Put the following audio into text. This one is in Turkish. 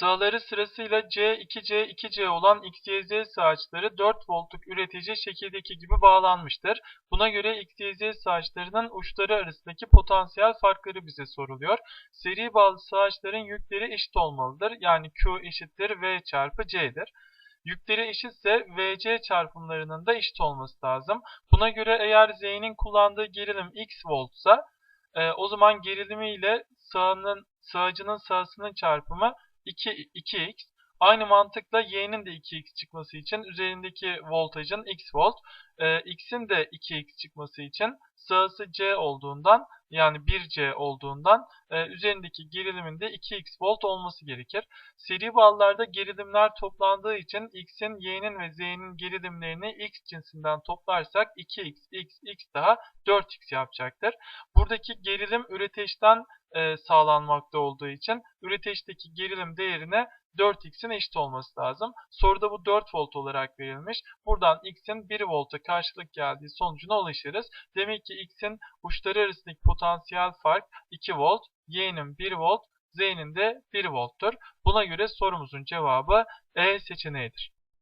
Sağları sırasıyla C, 2C, 2C olan X, Y, Z sağaçları 4 voltluk üretici şekildeki gibi bağlanmıştır. Buna göre X, Y, Z sağaçlarının uçları arasındaki potansiyel farkları bize soruluyor. Seri bağlı sağaçların yükleri eşit olmalıdır. Yani Q eşittir V çarpı C'dir. Yükleri eşitse VC çarpımlarının da eşit olması lazım. Buna göre eğer Z'nin kullandığı gerilim X voltsa e, o zaman gerilimi ile sağının, sağcının sağsının çarpımı 2, 2x. Aynı mantıkla y'nin de 2x çıkması için üzerindeki voltajın x volt, e, x'in de 2x çıkması için sağısı c olduğundan yani 1c olduğundan e, üzerindeki gerilimin de 2x volt olması gerekir. Seri bağlılarda gerilimler toplandığı için x'in, y'nin ve z'nin gerilimlerini x cinsinden toplarsak 2x, x, x daha 4x yapacaktır. Buradaki gerilim üreteçten e, sağlanmakta olduğu için üreteçteki gerilim değerine 4x'in eşit olması lazım. Soruda bu 4 volt olarak verilmiş. Buradan x'in 1 volta karşılık geldiği sonucuna ulaşırız. Demek ki x'in uçları arasındaki potansiyel fark 2 volt, y'nin 1 volt, z'nin de 1 volttur. Buna göre sorumuzun cevabı E seçeneğidir.